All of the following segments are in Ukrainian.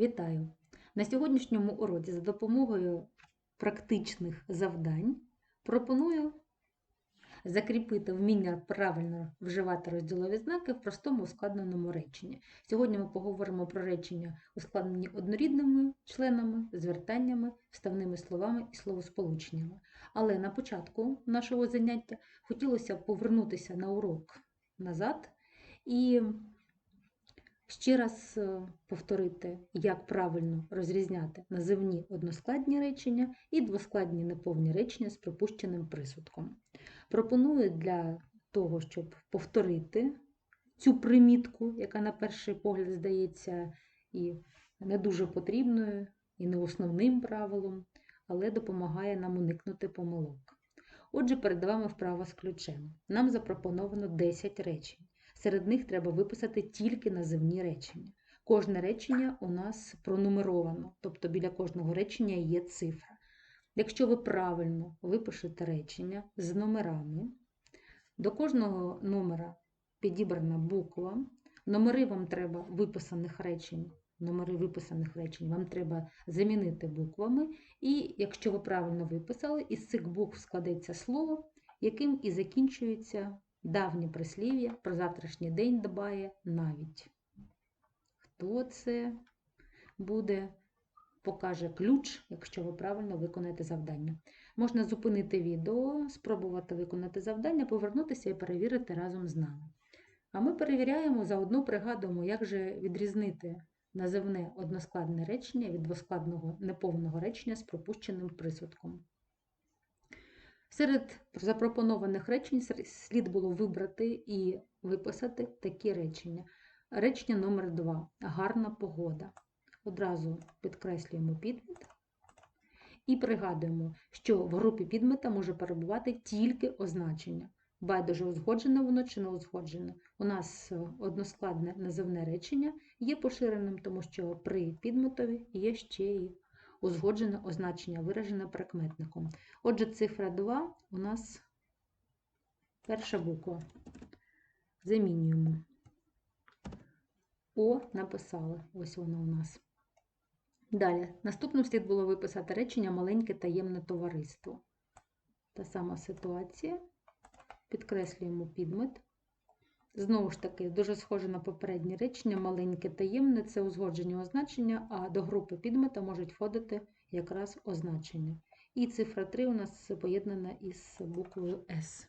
Вітаю! На сьогоднішньому уроці за допомогою практичних завдань пропоную закріпити вміння правильно вживати розділові знаки в простому ускладненому реченні. Сьогодні ми поговоримо про речення, ускладнені однорідними членами, звертаннями, вставними словами і словосполученнями. Але на початку нашого заняття хотілося повернутися на урок назад і Ще раз е, повторити, як правильно розрізняти називні односкладні речення і двоскладні неповні речення з припущеним присудком. Пропоную для того, щоб повторити цю примітку, яка на перший погляд здається і не дуже потрібною, і не основним правилом, але допомагає нам уникнути помилок. Отже, перед вами вправа з ключем. Нам запропоновано 10 речень. Серед них треба виписати тільки називні речення. Кожне речення у нас пронумеровано, тобто біля кожного речення є цифра. Якщо ви правильно випишете речення з номерами, до кожного номера підібрана буква, номери вам треба виписаних речень, номери виписаних речень вам треба замінити буквами, і якщо ви правильно виписали, із цих букв складеться слово, яким і закінчується Давнє прислів'я про завтрашній день дбає навіть. Хто це буде, покаже ключ, якщо ви правильно виконаєте завдання. Можна зупинити відео, спробувати виконати завдання, повернутися і перевірити разом з нами. А ми перевіряємо, заодно пригадуємо, як же відрізнити називне односкладне речення від двоскладного неповного речення з пропущеним присудком. Серед запропонованих речень слід було вибрати і виписати такі речення. Речення номер 2 Гарна погода. Одразу підкреслюємо підмет. І пригадуємо, що в групі підмета може перебувати тільки означення. Байдуже узгоджене воно чи не узгоджене. У нас односкладне називне речення є поширеним, тому що при підметові є ще і узгоджене означення, виражене прикметником. Отже, цифра 2 у нас перша буква. Замінюємо. О написали. Ось воно у нас. Далі, наступним слід було виписати речення маленьке таємне товариство. Та сама ситуація. Підкреслюємо підмет. Знову ж таки, дуже схоже на попереднє речення, маленьке таємне це узгоджені означення, а до групи підмета можуть входити якраз означення. І цифра 3 у нас поєднана із буквою С.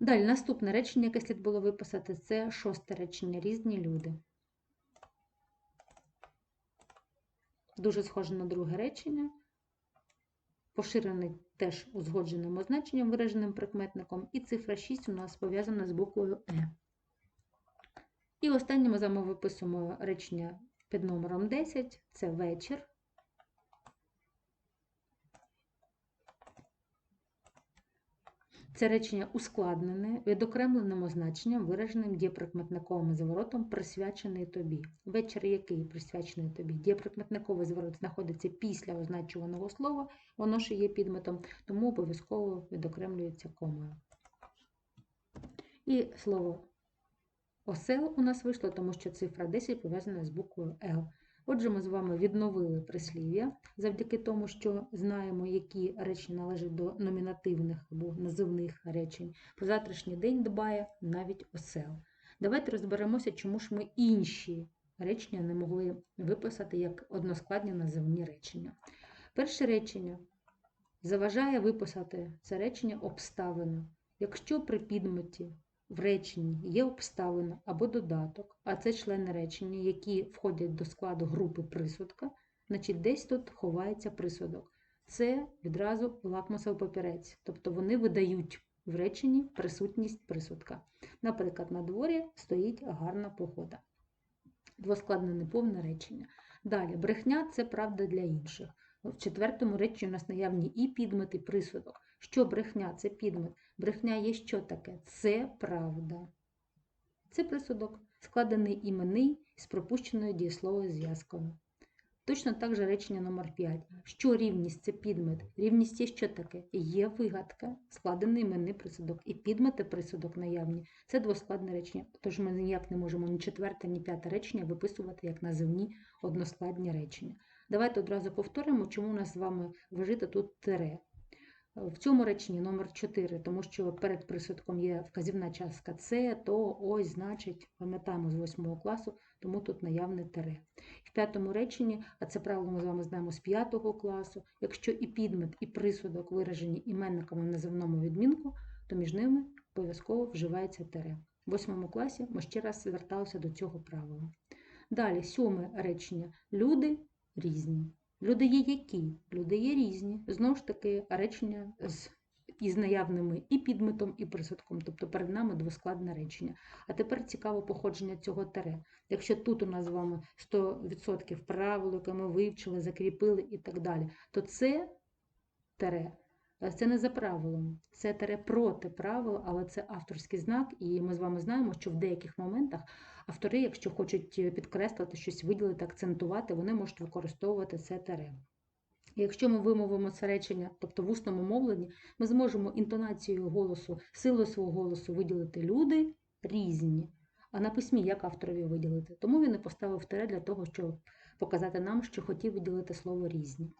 Далі, наступне речення, яке слід було виписати, це шосте речення різні люди. Дуже схоже на друге речення поширений теж узгодженим означенням, вираженим прикметником, і цифра 6 у нас пов'язана з буквою Е. І останнє ми вами виписуємо речення під номером 10 це вечір. Це речення ускладнене, відокремленим означенням, вираженим дієприкметниковим заворотом, присвячений тобі. Вечір, який присвячений тобі. Дієприкметниковий заворот знаходиться після означуваного слова, воно ж є підметом, тому обов'язково відокремлюється комою. І слово осел у нас вийшло, тому що цифра 10 пов'язана з буквою Л. Отже, ми з вами відновили прислів'я завдяки тому, що знаємо, які речення належать до номінативних або називних речень. Про завтрашній день дбає навіть осел. Давайте розберемося, чому ж ми інші речення не могли виписати як односкладні називні речення. Перше речення заважає виписати це речення обставина. Якщо при підметі в реченні є обставина або додаток, а це члени речення, які входять до складу групи присудка, значить десь тут ховається присудок. Це відразу лакмусов папірець, тобто вони видають в реченні присутність присудка. Наприклад, на дворі стоїть гарна погода. Двоскладне неповне речення. Далі, брехня це правда для інших. В четвертому реченні у нас наявні і підмет, і присудок. Що брехня це підмет? Брехня є що таке? Це правда. Це присудок, складений іменний з пропущеною дієсловою зв'язкою. Точно так же речення номер 5. Що рівність це підмет? Рівність є що таке? Є вигадка, складений іменний присудок. І підмет і присудок наявні. Це двоскладне речення. Тож ми ніяк не можемо ні четверте, ні п'яте речення виписувати як називні односкладні речення. Давайте одразу повторимо, чому у нас з вами вжито тут тире. В цьому реченні номер 4, тому що перед присудком є вказівна частка це, то, ось, значить, пам'ятаємо з 8 класу, тому тут наявне тире. В п'ятому реченні, а це правило ми з вами знаємо з 5 класу, якщо і підмет, і присудок виражені іменниками в називному відмінку, то між ними обов'язково вживається тире. В 8 класі ми ще раз зверталися до цього правила. Далі, сьоме речення. Люди різні. Люди є які? Люди є різні. Знову ж таки, речення з із наявними і підметом, і присудком, тобто перед нами двоскладне речення. А тепер цікаво походження цього тере. Якщо тут у нас з вами 100% правил, яке ми вивчили, закріпили і так далі, то це тере. Це не за правилом, це тере проти правил, але це авторський знак, і ми з вами знаємо, що в деяких моментах автори, якщо хочуть підкреслити щось, виділити, акцентувати, вони можуть використовувати це тере. Якщо ми вимовимо це речення, тобто в усному мовленні, ми зможемо інтонацією голосу, силою свого голосу виділити люди різні. А на письмі як авторові виділити? Тому він і поставив тире для того, щоб показати нам, що хотів виділити слово різні.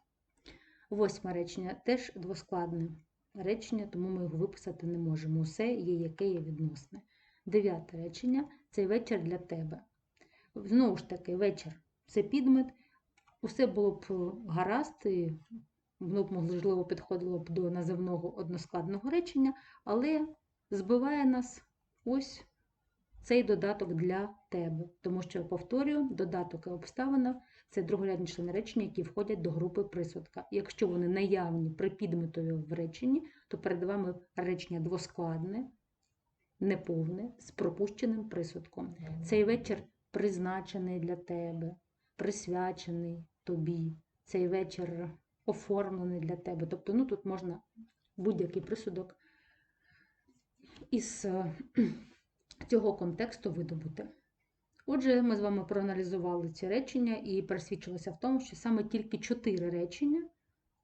Восьме речення теж двоскладне речення, тому ми його виписати не можемо. Усе є яке є відносне. Дев'яте речення цей вечір для тебе. Знову ж таки, вечір це підмет. Усе було б гаразд, і воно б, можливо, підходило б до називного односкладного речення, але збиває нас ось цей додаток для тебе. Тому що, повторюю, додаток і обставина це другорядні члени речення, які входять до групи присудка. Якщо вони наявні при підметові в реченні, то перед вами речення двоскладне, неповне, з пропущеним присудком. Цей вечір призначений для тебе, присвячений тобі. Цей вечір оформлений для тебе. Тобто, ну тут можна будь-який присудок із е, цього контексту видобути. Отже, ми з вами проаналізували ці речення і пересвідчилися в тому, що саме тільки чотири речення,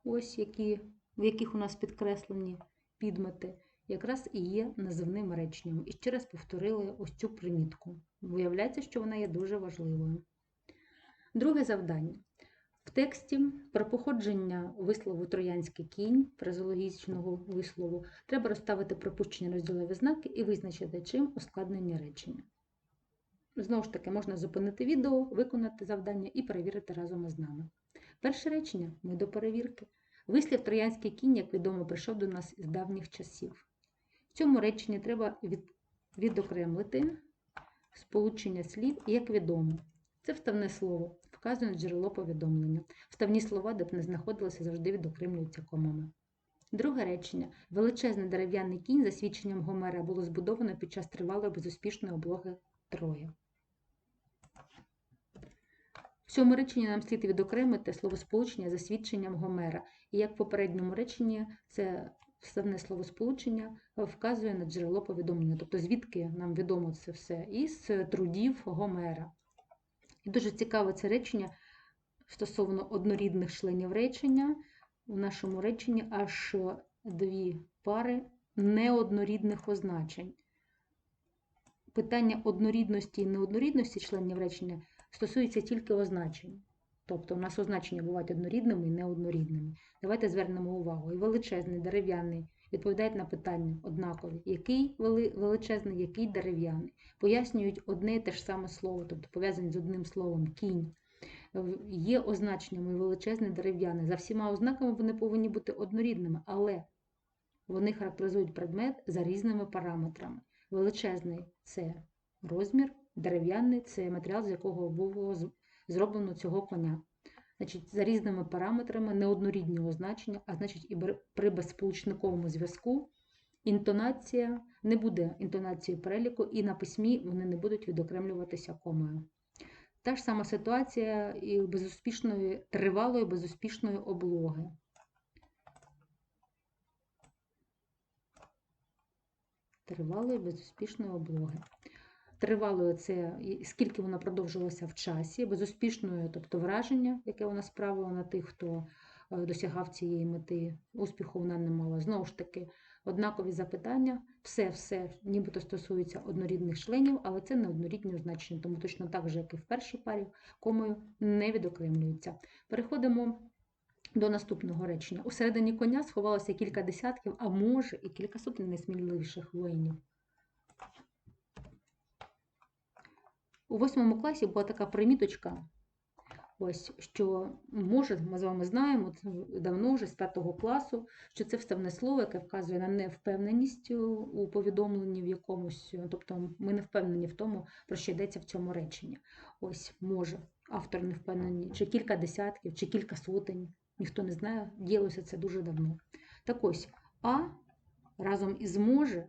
ось які, в яких у нас підкреслені підмети, якраз і є називним реченням. І ще раз повторили ось цю примітку. Виявляється, що вона є дуже важливою. Друге завдання. В тексті про походження вислову троянський кінь, фразеологічного вислову, треба розставити пропущені розділові знаки і визначити, чим ускладнення речення. Знову ж таки, можна зупинити відео, виконати завдання і перевірити разом із нами. Перше речення ми до перевірки. Вислів троянський кінь, як відомо, прийшов до нас із давніх часів. В цьому реченні треба від, відокремлити сполучення слів, як відомо. Це вставне слово, вказує джерело повідомлення. Вставні слова, де б не знаходилися, завжди відокремлюються комами. Друге речення. Величезний дерев'яний кінь, за свідченням Гомера, було збудовано під час тривалої безуспішної облоги Троє. В цьому реченні нам слід відокремити словосполучення за свідченням Гомера. І як в попередньому реченні, це вставне словосполучення вказує на джерело повідомлення, тобто звідки нам відомо це все, із трудів Гомера. І дуже цікаве це речення стосовно однорідних членів речення. У нашому реченні аж дві пари неоднорідних означень. Питання однорідності і неоднорідності членів речення стосується тільки означень. Тобто у нас означення бувають однорідними і неоднорідними. Давайте звернемо увагу. І величезний, дерев'яний відповідають на питання однакові. Який величезний, який дерев'яний. Пояснюють одне і те ж саме слово, тобто пов'язані з одним словом кінь. Є означеннями величезний дерев'яний. За всіма ознаками вони повинні бути однорідними, але вони характеризують предмет за різними параметрами. Величезний це розмір, дерев'яний це матеріал, з якого було зроблено цього коня. Значить, За різними параметрами неоднорідні означення, а значить, і при безсполучниковому зв'язку інтонація не буде інтонацією переліку, і на письмі вони не будуть відокремлюватися комою. Та ж сама ситуація і безуспішної, тривалої безуспішної облоги. Тривалої безуспішної облоги. Тривалою це скільки вона продовжувалася в часі, безуспішною, тобто враження, яке вона справила на тих, хто е, досягав цієї мети, успіху вона не мала. Знову ж таки, однакові запитання, все, все нібито стосується однорідних членів, але це не однорідні значення, тому точно так же, як і в першій парі, комою не відокремлюються. Переходимо до наступного речення. Усередині коня сховалося кілька десятків, а може і кілька сотень найсміливіших воїнів. У восьмому класі була така приміточка, ось, що може, ми з вами знаємо давно вже з п'ятого класу, що це вставне слово, яке вказує на невпевненість у- повідомленні в якомусь, тобто ми не впевнені в тому, про що йдеться в цьому реченні. Ось може, автор не впевнений, чи кілька десятків, чи кілька сотень, ніхто не знає, діялося це дуже давно. Так ось, а разом із може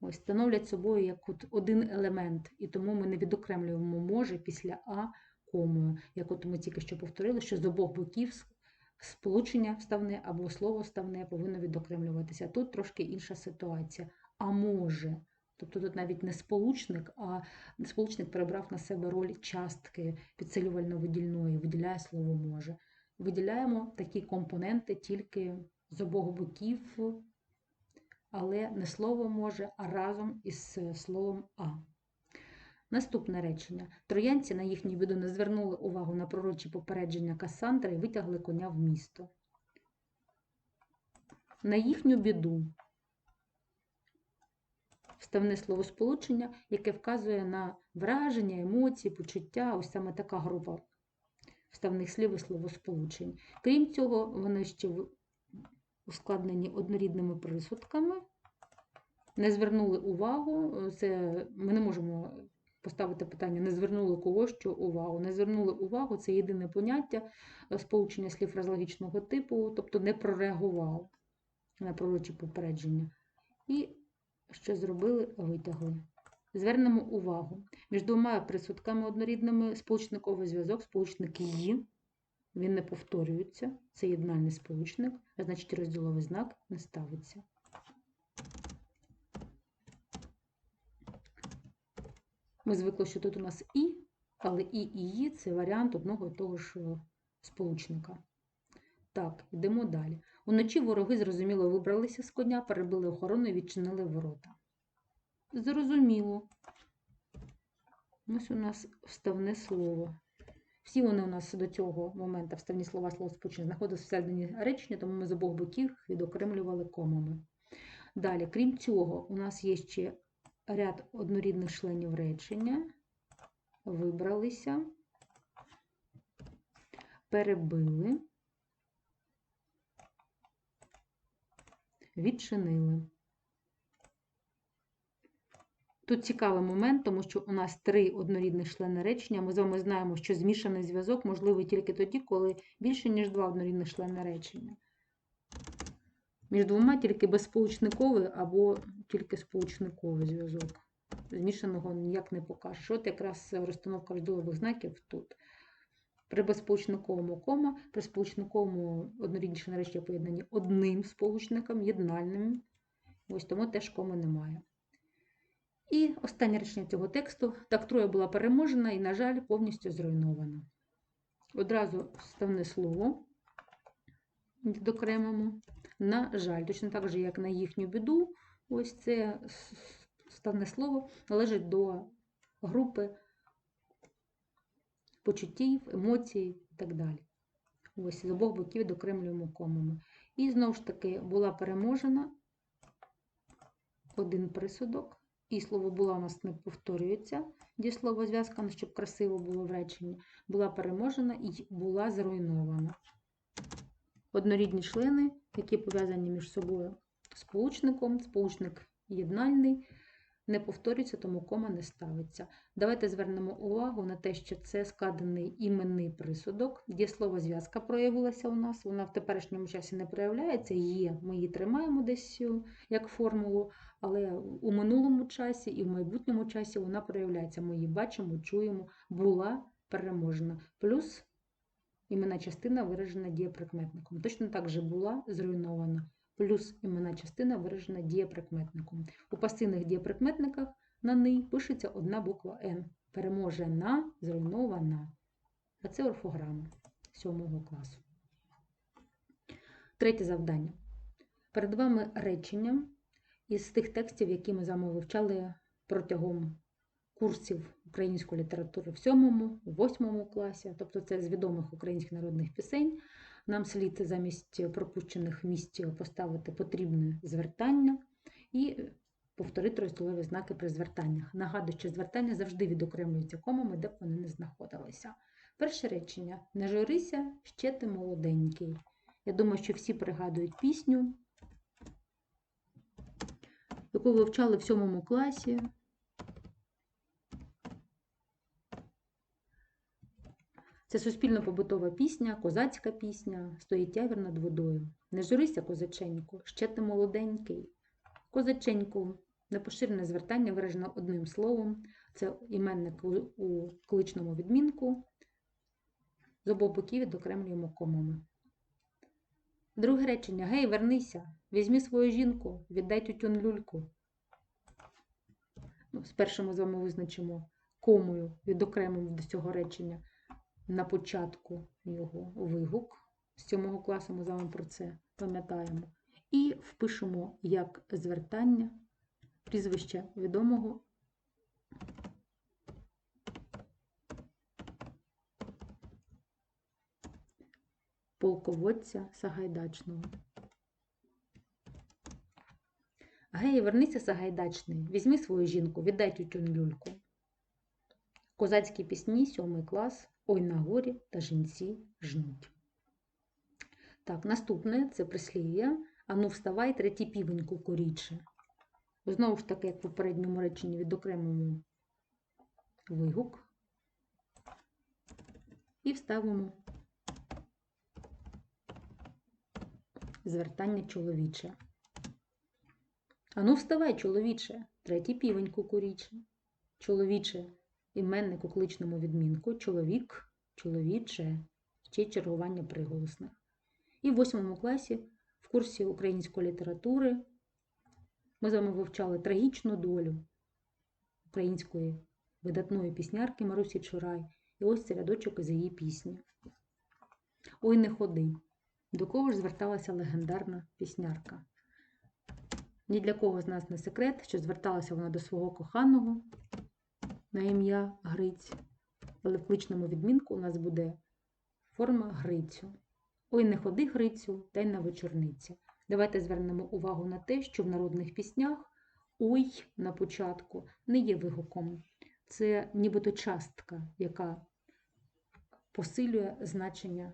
ось становлять собою як от один елемент, і тому ми не відокремлюємо може після а комою, як от ми тільки що повторили, що з обох боків сполучення вставне або слово вставне повинно відокремлюватися. Тут трошки інша ситуація. А може. Тобто тут навіть не сполучник, а сполучник перебрав на себе роль частки підсилювально-видільної, виділяє слово може. Виділяємо такі компоненти тільки з обох боків, але не слово може, а разом із словом а. Наступне речення. Троянці на їхню біду не звернули увагу на пророчі попередження Касандри і витягли коня в місто. На їхню біду вставне словосполучення, яке вказує на враження, емоції, почуття, ось саме така група вставних слів і словосполучень. Крім цього, вони ще ускладнені однорідними присудками. Не звернули увагу, е, це ми не можемо поставити питання, не звернули кого що увагу. Не звернули увагу, це єдине поняття е, сполучення слів фразологічного типу, тобто не прореагував на пророчі попередження. І що зробили, витягли. Звернемо увагу. Між двома присудками однорідними сполучниковий зв'язок, сполучник «ї», він не повторюється, це єднальний сполучник, а значить розділовий знак не ставиться. Ми звикли, що тут у нас і, але і і «ї» – це варіант одного і того ж е, сполучника. Так, йдемо далі. Уночі вороги зрозуміло вибралися з коня, перебили охорону і відчинили ворота. Зрозуміло. Ось у нас вставне слово. Всі вони у нас до цього моменту вставні слова словосполучення знаходилися всередині речення, тому ми з обох боків відокремлювали комами. Далі, крім цього, у нас є ще ряд однорідних членів речення. Вибралися, перебили, відчинили. Тут цікавий момент, тому що у нас три однорідних члени речення. Ми з вами знаємо, що змішаний зв'язок можливий тільки тоді, коли більше, ніж два однорідних члени речення. Між двома тільки безсполучниковий або тільки сполучниковий зв'язок. Змішаного ніяк не покажеш. От якраз розстановка розділових знаків тут. При безсполучниковому кома, при сполучниковому однорідні члени речення поєднані одним сполучником, єднальним. Ось тому теж коми немає. І останнє речення цього тексту. Так Троя була переможена і, на жаль, повністю зруйнована. Одразу вставне слово відокремимо. На жаль, точно так же, як на їхню біду, ось це вставне слово належить до групи почуттів, емоцій і так далі. Ось з обох боків відокремлюємо комами. І знову ж таки була переможена один присудок. І слово була у нас не повторюється, дієслово зв'язка, щоб красиво було в реченні, була переможена і була зруйнована. Однорідні члени, які пов'язані між собою. Сполучником, сполучник єднальний, не повторюється, тому кома не ставиться. Давайте звернемо увагу на те, що це складений іменний присудок. Дієслово зв'язка проявилася у нас, вона в теперішньому часі не проявляється, є, ми її тримаємо десь е, як формулу, але у минулому часі і в майбутньому часі вона проявляється. Ми її бачимо, чуємо, була переможена. Плюс іменна частина виражена дієприкметником. Точно так же була зруйнована. Плюс іменна частина виражена дієприкметником. У пасивних дієприкметниках на ни пишеться одна буква Н. Переможена, зруйнована. А це орфограма 7 класу. Третє завдання. Перед вами речення із тих текстів, які ми з вами вивчали протягом курсів української літератури в 7, 8 класі, тобто це з відомих українських народних пісень. Нам слід замість пропущених місць поставити потрібне звертання і повторити розділові знаки при звертаннях. Нагадую, що звертання завжди відокремлюються комами, де б вони не знаходилися. Перше речення: не журися, ще ти молоденький. Я думаю, що всі пригадують пісню, яку вивчали в 7 класі. Це суспільно-побутова пісня, козацька пісня, стоїть явір над водою. Не журися, козаченьку, ще ти молоденький. Козаченьку непоширене звертання виражено одним словом. Це іменник у, кличному відмінку. З обох боків відокремлюємо комами. Друге речення. Гей, вернися, візьми свою жінку, віддай тютюн люльку. Ну, Спершу ми з вами визначимо комою, відокремимо до цього речення на початку його вигук. З 7 класу ми з вами про це пам'ятаємо. І впишемо як звертання прізвища відомого полководця Сагайдачного. Гей, вернися, Сагайдачний, візьми свою жінку, віддай тютюн люльку. Козацькі пісні, 7 клас, Ой на горі та жінці жнуть. Так, наступне це прислів'я. Ану, вставай, третій півень кукуріче. Знову ж таки, як в попередньому реченні відокремимо вигук і вставимо звертання чоловіче. Ану, вставай, чоловіче, третій півень кукуріче. Чоловіче іменник у кличному відмінку, чоловік, чоловіче, ще чергування приголосних. І в восьмому класі в курсі української літератури ми з вами вивчали трагічну долю української видатної піснярки Марусі Чурай. І ось це рядочок із її пісні. Ой, не ходи. До кого ж зверталася легендарна піснярка? Ні для кого з нас не секрет, що зверталася вона до свого коханого на ім'я Гриць, але в кличному відмінку у нас буде форма Грицю. Ой, не ходи Грицю, та й на вечорниці. Давайте звернемо увагу на те, що в народних піснях ой на початку не є вигуком. Це нібито частка, яка посилює значення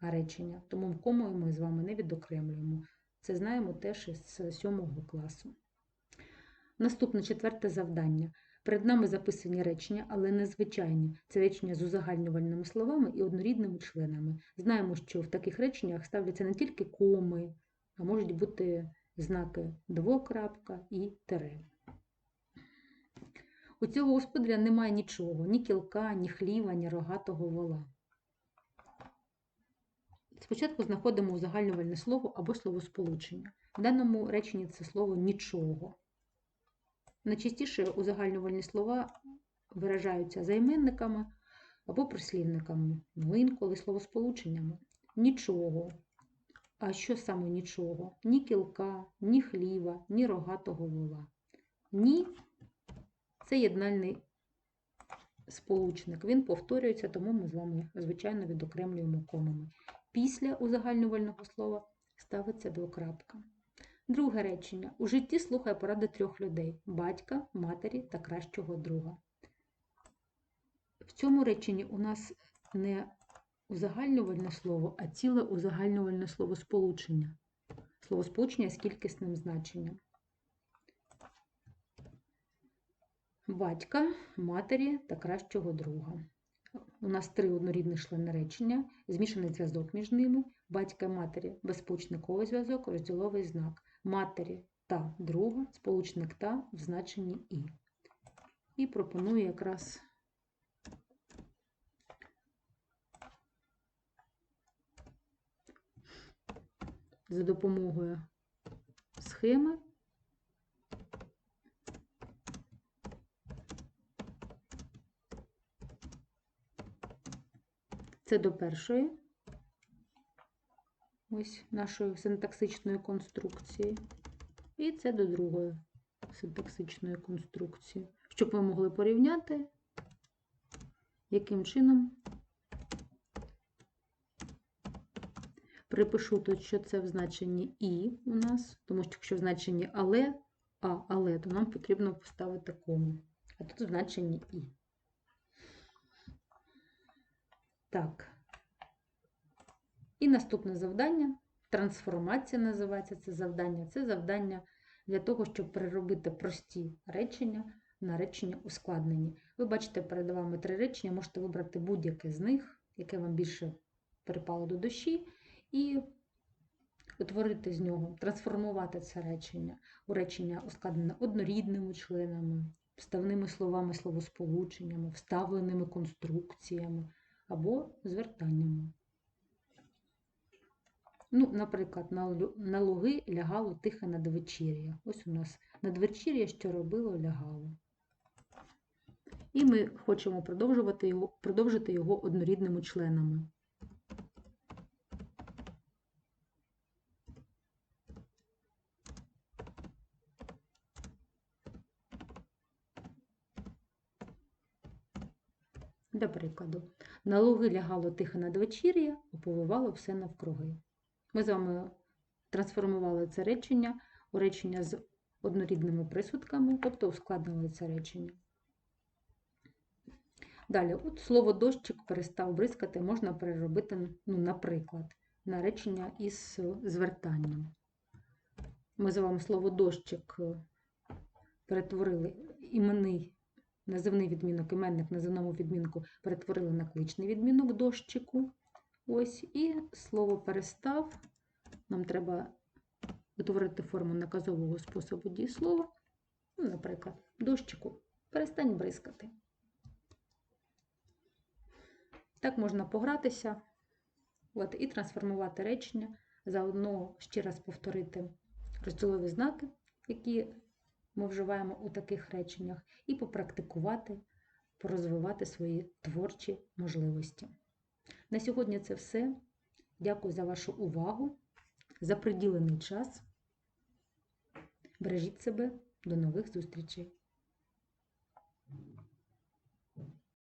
речення. Тому в кому ми з вами не відокремлюємо. Це знаємо теж із 7 класу. Наступне четверте завдання. Перед нами записані речення, але незвичайні. Це речення з узагальнювальними словами і однорідними членами. Знаємо, що в таких реченнях ставляться не тільки коми, а можуть бути знаки двокрапка і тере. У цього господаря немає нічого, ні кілка, ні хліва, ні рогатого вола. Спочатку знаходимо узагальнювальне слово або словосполучення. В даному реченні це слово нічого. Найчастіше узагальнювальні слова виражаються займенниками або прислівниками, ну інколи словосполученнями. Нічого. А що саме нічого? Ні кілка, ні хліва, ні рогатого вола. Ні це єднальний сполучник. Він повторюється, тому ми з вами, звичайно, відокремлюємо комами. Після узагальнювального слова ставиться двокрапка. Друге речення. У житті слухай поради трьох людей батька, матері та кращого друга. В цьому реченні у нас не узагальнювальне слово, а ціле узагальнювальне словосполучення. Словосполучення з кількісним значенням. Батька, матері та кращого друга. У нас три однорідних члени речення, змішаний зв'язок між ними, батька і матері безсполучниковий зв'язок, розділовий знак, матері та друга, сполучник та в значенні І. І пропоную якраз за допомогою схеми. Це до першої ось нашої синтаксичної конструкції. І це до другої синтаксичної конструкції. Щоб ви могли порівняти, яким чином припишу тут, що це в значенні і у нас, тому що якщо в значенні але, а, але, то нам потрібно поставити кому. А тут в значенні і. Так. І наступне завдання. Трансформація називається це завдання. Це завдання для того, щоб переробити прості речення на речення ускладнені. Ви бачите перед вами три речення, можете вибрати будь-яке з них, яке вам більше перепало до душі, і утворити з нього, трансформувати це речення у речення ускладнене однорідними членами, вставними словами, словосполученнями, вставленими конструкціями або звертаннями. Ну, наприклад, на, луги лягало тихе надвечір'я. Ось у нас надвечір'я, що робило, лягало. І ми хочемо продовжувати його, продовжити його однорідними членами. Для прикладу, на луги лягало тихе надвечір'я, оповивало все навкруги. Ми з вами трансформували це речення у речення з однорідними присудками, тобто ускладнили це речення. Далі, от слово дощик перестав бризкати, можна переробити, ну, наприклад, на речення із звертанням. Ми з вами слово дощик перетворили іменний, називний відмінок, іменник називному відмінку перетворили на кличний відмінок дощику. Ось, і слово перестав. Нам треба утворити форму наказового способу дієслова. Ну, наприклад, дощику. Перестань бризкати. Так можна погратися от, і трансформувати речення, заодно ще раз повторити розділові знаки, які ми вживаємо у таких реченнях, і попрактикувати, порозвивати свої творчі можливості. На сьогодні це все. Дякую за вашу увагу, за приділений час. Бережіть себе, до нових зустрічей!